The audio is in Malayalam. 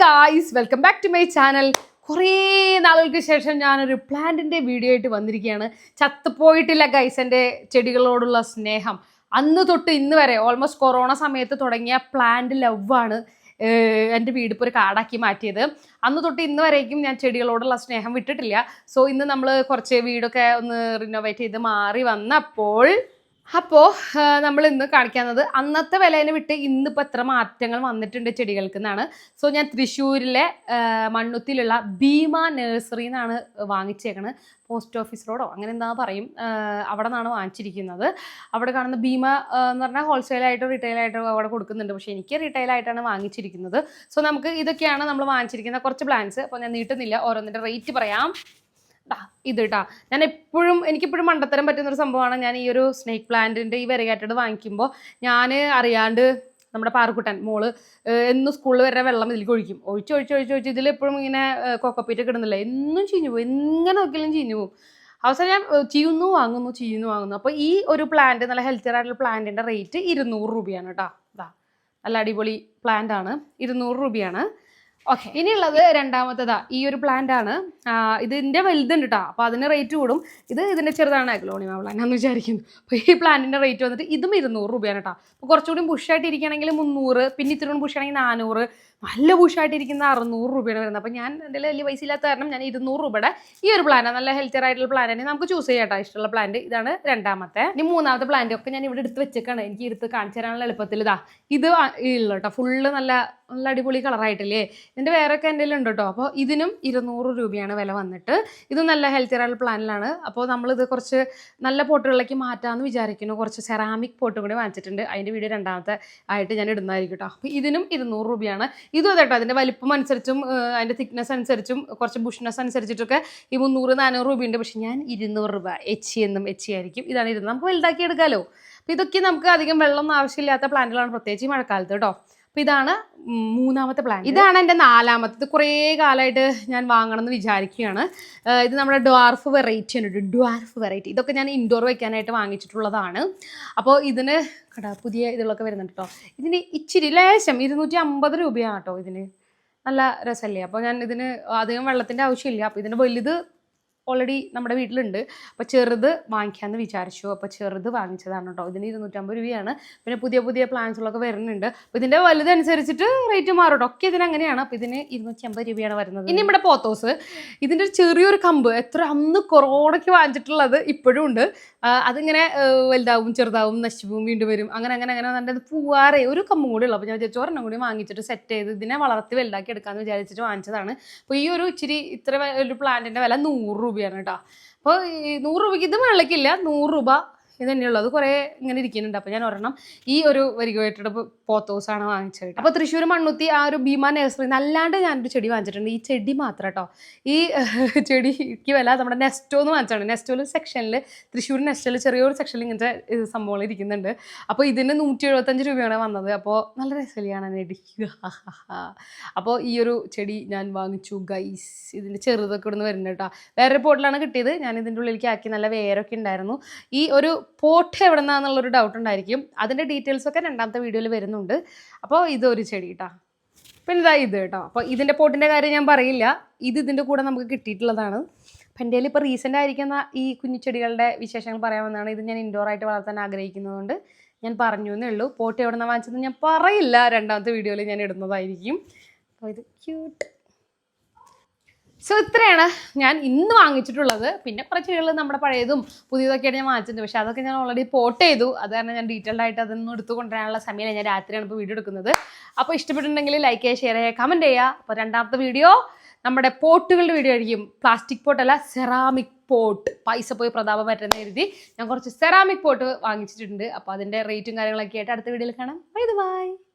Guys welcome back to my channel കുറേ നാളുകൾക്ക് ശേഷം ഞാനൊരു പ്ലാന്റിന്റെ വീഡിയോ ആയിട്ട് വന്നിരിക്കുകയാണ്. ചത്തുപോയിട്ടില്ല ഗൈസ് എന്റെ ചെടികളോടുള്ള സ്നേഹം. അന്ന് തൊട്ട് ഇന്ന് വരെ ഓൾമോസ്റ്റ് കൊറോണ സമയത്ത് തുടങ്ങിയ പ്ലാന്റ് ലവാണ് എന്റെ വീട് ഇപ്പോൾ ഒരു കാടാക്കി മാറ്റിയത്. അന്ന് തൊട്ട് ഇന്ന് വരേക്കും ഞാൻ ചെടികളോടുള്ള സ്നേഹം വിട്ടിട്ടില്ല. സോ ഇന്ന് നമ്മൾ കുറച്ച് വീടൊക്കെ ഒന്ന് റിനോവേറ്റ് ചെയ്ത് മാറി വന്നപ്പോൾ അപ്പോൾ നമ്മൾ ഇന്ന് കാണിക്കുന്നത് അന്നത്തെ വിലേനെ വിട്ട് ഇന്നിപ്പോൾ എത്ര മാറ്റങ്ങൾ വന്നിട്ടുണ്ട് ചെടികൾക്ക് എന്നാണ്. സോ ഞാൻ തൃശ്ശൂരിലെ മണ്ണുത്തിലുള്ള ഭീമ നഴ്സറി എന്നാണ് വാങ്ങിച്ചേക്കണത്. പോസ്റ്റ് ഓഫീസിലോടോ അങ്ങനെ എന്താ പറയും അവിടെ നിന്നാണ് വാങ്ങിച്ചിരിക്കുന്നത്. അവിടെ കാണുന്ന ഭീമ എന്ന് പറഞ്ഞാൽ ഹോൾസെയിലായിട്ടോ റീറ്റെയിലായിട്ടോ അവിടെ കൊടുക്കുന്നുണ്ട്. പക്ഷേ എനിക്ക് റീറ്റെയിലായിട്ടാണ് വാങ്ങിച്ചിരിക്കുന്നത്. സോ നമുക്ക് ഇതൊക്കെയാണ് നമ്മൾ വാങ്ങിച്ചിരിക്കുന്ന കുറച്ച് പ്ലാൻസ് അപ്പോൾ ഞാൻ നീട്ടുന്നില്ല. ഓരോന്നിന്റെ റേറ്റ് പറയാം. ഇത് കേട്ടാ ഞാൻ എപ്പോഴും എനിക്കിപ്പോഴും മണ്ടത്തരം പറ്റുന്ന ഒരു സംഭവമാണ് ഞാൻ ഈ ഒരു സ്നേക്ക് പ്ലാന്റിന്റെ ഈ വെറൈറ്റഡ് വാങ്ങിക്കുമ്പോൾ ഞാൻ അറിയാണ്ട് നമ്മുടെ പാറക്കുട്ടൻ മോൾ എന്നും സ്കൂളിൽ വരെ വെള്ളം ഇതിലേക്ക് ഒഴിക്കും. ഒഴിച്ച് ഒഴിച്ച് ഒഴിച്ച് ഒഴിച്ച് ഇതിൽ എപ്പോഴും ഇങ്ങനെ കൊക്കപ്പീറ്റ് കിടുന്നില്ല എന്നും ചീഞ്ഞു പോകും എങ്ങനെ നോക്കിയാലും ചീഞ്ഞു പോകും അവസാനം ഞാൻ ഏഹ്, ചീയുന്നു വാങ്ങുന്നു ചീയുന്നു വാങ്ങുന്നു. അപ്പോൾ ഈ ഒരു പ്ലാന്റ് നല്ല ഹെൽത്തി ആയിട്ടുള്ള പ്ലാന്റിന്റെ റേറ്റ് ഇരുന്നൂറ് രൂപയാണ് കേട്ടോ ഇതാ നല്ല അടിപൊളി പ്ലാന്റ് ആണ്. ഇരുന്നൂറ് രൂപയാണ്. ഓക്കെ ഇനിയുള്ളത് രണ്ടാമത്തേതാ. ഈ ഒരു പ്ലാന്റ് ആണ്. ഇതിന്റെ വലുതുണ്ട് കേട്ടോ അപ്പൊ അതിന് റേറ്റ് കൂടും. ഇത് ഇതിന്റെ ചെറുതാണ് അഗ്ലോണിമ പ്ലാന്റ് എന്ന് വിചാരിക്കുന്നു. അപ്പൊ ഈ പ്ലാന്റിന്റെ റേറ്റ് വന്നിട്ട് ഇതും ഇരുന്നൂറ് രൂപയാണ് കേട്ടോ അപ്പൊ കുറച്ചുകൂടി ബുഷായിട്ട് ഇരിക്കുകയാണെങ്കിൽ മുന്നൂറ് പിന്നെ ഇത്തിരി കൂടി ബുഷാണെങ്കിൽ നാനൂറ്. നല്ല ബുഷായിട്ട് ഇരിക്കുന്ന അറുന്നൂറ് രൂപയാണ് വരുന്നത്. അപ്പൊ ഞാൻ എന്റെ വലിയ പൈസ ഇല്ലാത്ത കാരണം ഞാൻ ഇരുന്നൂറ് രൂപയുടെ ഈ ഒരു പ്ലാന്റ് നല്ല ഹെൽത്തി ആയിട്ടുള്ള പ്ലാന്റ് നമുക്ക് ചൂസ് ചെയ്യാം ഇഷ്ടമുള്ള പ്ലാന്റ് ഇതാണ് രണ്ടാമത്തെ. ഇനി മൂന്നാമത്തെ പ്ലാന്റ് ഒക്കെ ഞാൻ ഇവിടെ എടുത്ത് വെച്ചേക്കാണ്. എനിക്ക് എടുത്ത് കാണിച്ചു തരാനുള്ള എളുപ്പത്തിൽ ഇതാ. ഇത് ഉള്ളു കേട്ടോ ഫുള്ള് നല്ല നല്ല അടിപൊളി കളറായിട്ടില്ലേ? ഇതിന്റെ വേറൊക്കെ എന്റെ ഉണ്ട് കേട്ടോ അപ്പോൾ ഇതിനും ഇരുന്നൂറ് രൂപയാണ് വില വന്നിട്ട്. ഇത് നല്ല ഹെൽത്തി ആയിട്ടുള്ള പ്ലാനിലാണ് അപ്പോൾ നമ്മളിത് കുറച്ച് നല്ല പോട്ടുകളിലേക്ക് മാറ്റാമെന്ന് വിചാരിക്കുന്നു. കുറച്ച് സെറാമിക് പോട്ട് കൂടി വാങ്ങിച്ചിട്ടുണ്ട്. അതിന്റെ വീഡിയോ രണ്ടാമത്തെ ആയിട്ട് ഞാൻ ഇടുന്നതായിരിക്കും കേട്ടോ അപ്പോൾ ഇതിനും ഇരുന്നൂറ് രൂപയാണ്. ഇതും അതെ കേട്ടോ അതിന്റെ വലിപ്പം അനുസരിച്ചും അതിന്റെ തിക്നെസ് അനുസരിച്ചും കുറച്ച് ബുഷ്നെസ് അനുസരിച്ചിട്ടൊക്കെ ഈ മുന്നൂറ് നാനൂറ് രൂപയുണ്ട്. പക്ഷേ ഞാൻ ഇരുന്നൂറ് രൂപ എച്ച് എന്നും എച്ച് ആയിരിക്കും. ഇതാണ് ഇരുന്നത്. നമുക്ക് വലുതാക്കി എടുക്കാമല്ലോ അപ്പോൾ ഇതൊക്കെ നമുക്ക് അധികം വെള്ളം ആവശ്യമില്ലാത്ത പ്ലാന്റുകളാണ് പ്രത്യേകിച്ച് ഈ മഴക്കാലത്ത് കേട്ടോ അപ്പോൾ ഇതാണ് മൂന്നാമത്തെ പ്ലാൻ ഇതാണ് എന്റെ നാലാമത്തത്. കുറേ കാലമായിട്ട് ഞാൻ വാങ്ങണം എന്ന് വിചാരിക്കുകയാണ് ഇത് നമ്മുടെ ഡ്വാർഫ് വെറൈറ്റി ഉണ്ട് ഡ്വാർഫ് വെറൈറ്റി ഇതൊക്കെ ഞാൻ ഇൻഡോർ വെക്കാനായിട്ട് വാങ്ങിച്ചിട്ടുള്ളതാണ്. അപ്പോൾ ഇതിന് കടാ പുതിയ ഇതിലൊക്കെ വരുന്നുണ്ട് കേട്ടോ. ഇതിന് ഇച്ചിരി ലേശം ഇരുന്നൂറ്റി അമ്പത് രൂപയാണ് കേട്ടോ ഇതിന്. നല്ല രസമല്ലേ? അപ്പോൾ ഞാൻ ഇതിന് അധികം വെള്ളത്തിന്റെ ആവശ്യമില്ല. അപ്പോൾ ഇതിന് വലുത് ഓൾറെഡി നമ്മുടെ വീട്ടിലുണ്ട്. അപ്പോൾ ചെറുത് വാങ്ങിക്കാമെന്ന് വിചാരിച്ചു. അപ്പോൾ ചെറുത് വാങ്ങിച്ചതാണ് കേട്ടോ ഇതിന് ഇരുന്നൂറ്റമ്പത് രൂപയാണ്. പിന്നെ പുതിയ പുതിയ പ്ലാൻസുകളൊക്കെ വരുന്നുണ്ട്. അപ്പോൾ ഇതിന്റെ വലുതനുസരിച്ചിട്ട് റേറ്റ് മാറും കേട്ടോ ഒക്കെ ഇതിന് അങ്ങനെയാണ്. അപ്പോൾ ഇതിന് ഇരുന്നൂറ്റി അമ്പത് രൂപയാണ് വരുന്നത്. ഇനി നമ്മുടെ പോത്തോസ് ഇതിന്റെ ചെറിയൊരു കമ്പ്. എത്ര അന്ന് കൊറോണയ്ക്ക് വാങ്ങിച്ചിട്ടുള്ളത് ഇപ്പോഴും ഉണ്ട്. അതിങ്ങനെ വലുതാവും ചെറുതാവും നശിപ്പും വീണ്ടും വരും. അങ്ങനെ അങ്ങനെ അങ്ങനെ നല്ല പൂവാറേ ഒരു കമ്പും കൂടി ഉള്ളൂ. അപ്പോൾ ഞാൻ വിചാരിച്ചു ഒരെണ്ണം കൂടി വാങ്ങിച്ചിട്ട് സെറ്റ് ചെയ്ത് ഇതിനെ വളർത്തി വലുതാക്കി എടുക്കാമെന്ന് വിചാരിച്ചിട്ട് വാങ്ങിച്ചതാണ്. അപ്പോൾ ഈ ഒരു ഇച്ചിരി ഇത്ര ഒരു പ്ലാന്റിന്റെ വില നൂറ് രൂപയാണ് കേട്ടോ. അപ്പോൾ ഈ നൂറ് രൂപയ്ക്ക് ഇത് വെള്ളക്കില്ല നൂറ് രൂപ ഇത് തന്നെയുള്ളൂ അത് കുറേ ഇങ്ങനെ ഇരിക്കുന്നുണ്ട്. അപ്പോൾ ഞാൻ ഒരെണ്ണം ഈ ഒരു വരികമായിട്ടുണ്ട് പോത്തോസാണ് വാങ്ങിച്ചത് അപ്പോൾ തൃശ്ശൂർ മണ്ണുത്തി ആ ഒരു ഭീമ നഴ്സറി അല്ലാണ്ട് ഞാനൊരു ചെടി വാങ്ങിച്ചിട്ടുണ്ട്. ഈ ചെടി മാത്രം കേട്ടോ. ഈ ചെടിക്ക് വില നമ്മുടെ നെസ്റ്റോ എന്ന് വാങ്ങിച്ചാണ്. നെസ്റ്റോയിൽ സെക്ഷനിൽ തൃശ്ശൂർ നെസ്റ്റോയിൽ ചെറിയൊരു സെക്ഷനിൽ ഇങ്ങനത്തെ സംഭവങ്ങൾ ഇരിക്കുന്നുണ്ട്. അപ്പോൾ ഇതിന് നൂറ്റി എഴുപത്തഞ്ച് രൂപയാണ് വന്നത്. അപ്പോൾ നല്ല രസലിയാണ് ഇടിക്കുക അപ്പോൾ ഈ ഒരു ചെടി ഞാൻ വാങ്ങിച്ചു ഗൈസ് ഇതിന്റെ ചെറുതൊക്കെ ഇവിടുന്ന് വരുന്നുണ്ട് കേട്ടോ. വേറൊരു പോട്ടിലാണ് കിട്ടിയത്. ഞാൻ ഇതിന്റെ ഉള്ളിലേക്ക് ആക്കി നല്ല വേരൊക്കെ ഉണ്ടായിരുന്നു. ഈ ഒരു പോട്ട് എവിടെ നിന്നാന്നുള്ളൊരു ഡൗട്ട് ഉണ്ടായിരിക്കും അതിന്റെ ഡീറ്റെയിൽസ് ഒക്കെ രണ്ടാമത്തെ വീഡിയോയിൽ വരുന്നുണ്ട്. അപ്പോൾ ഇതൊരു ചെടി കേട്ടോ പിന്നെ ഇതാ ഇത് കേട്ടോ. അപ്പോൾ ഇതിന്റെ പോട്ടിന്റെ കാര്യം ഞാൻ പറയില്ല. ഇത് ഇതിന്റെ കൂടെ നമുക്ക് കിട്ടിയിട്ടുള്ളതാണ്. അപ്പം എന്റെ ഇപ്പോൾ റീസെന്റ് ആയിരിക്കുന്ന ഈ കുഞ്ഞു ചെടികളുടെ വിശേഷങ്ങൾ പറയാമെന്നാണ് ഇത് ഞാൻ ഇൻഡോർ ആയിട്ട് വളർത്താൻ ആഗ്രഹിക്കുന്നതുകൊണ്ട് ഞാൻ പറഞ്ഞു എന്നേ ഉള്ളൂ. പോട്ട് എവിടെ നിന്നാണ് വാങ്ങിച്ചത് ഞാൻ പറയില്ല. രണ്ടാമത്തെ വീഡിയോയിൽ ഞാൻ ഇടുന്നതായിരിക്കും. അപ്പോൾ ഇത് ക്യൂട്ട് സോ ഇത്രയാണ് ഞാൻ ഇന്ന് വാങ്ങിച്ചിട്ടുള്ളത്. പിന്നെ കുറച്ച് ചെടികൾ നമ്മുടെ പഴയതും പുതിയതൊക്കെയാണ് ഞാൻ വാങ്ങിച്ചിട്ടുണ്ട് പക്ഷേ അതൊക്കെ ഞാൻ ഓൾറെഡി പോട്ട് ചെയ്തു. അത് കാരണം ഞാൻ ഡീറ്റെയിൽഡ് ആയിട്ട് അതൊന്നും എടുത്തു കൊണ്ടുവരാനുള്ള സമയമില്ല. ഞാൻ രാത്രിയാണ് ഇപ്പോൾ വീഡിയോ എടുക്കുന്നത്. അപ്പോൾ ഇഷ്ടപ്പെട്ടിട്ടുണ്ടെങ്കിൽ ലൈക്ക് ചെയ്യുക ഷെയർ ചെയ്യുക കമന്റ് ചെയ്യുക. അപ്പോൾ രണ്ടാമത്തെ വീഡിയോ നമ്മുടെ പോട്ടുകളുടെ വീഡിയോ ആയിരിക്കും. പ്ലാസ്റ്റിക് പോട്ടല്ല സെറാമിക് പോട്ട് പൈസ പോയി പ്രതാപം പറ്റുന്ന എഴുതി ഞാൻ കുറച്ച് സെറാമിക് പോട്ട് വാങ്ങിച്ചിട്ടുണ്ട്. അപ്പോൾ അതിന്റെ റേറ്റും കാര്യങ്ങളൊക്കെ ആയിട്ട് അടുത്ത വീഡിയോയിൽ കാണാം. Bye bye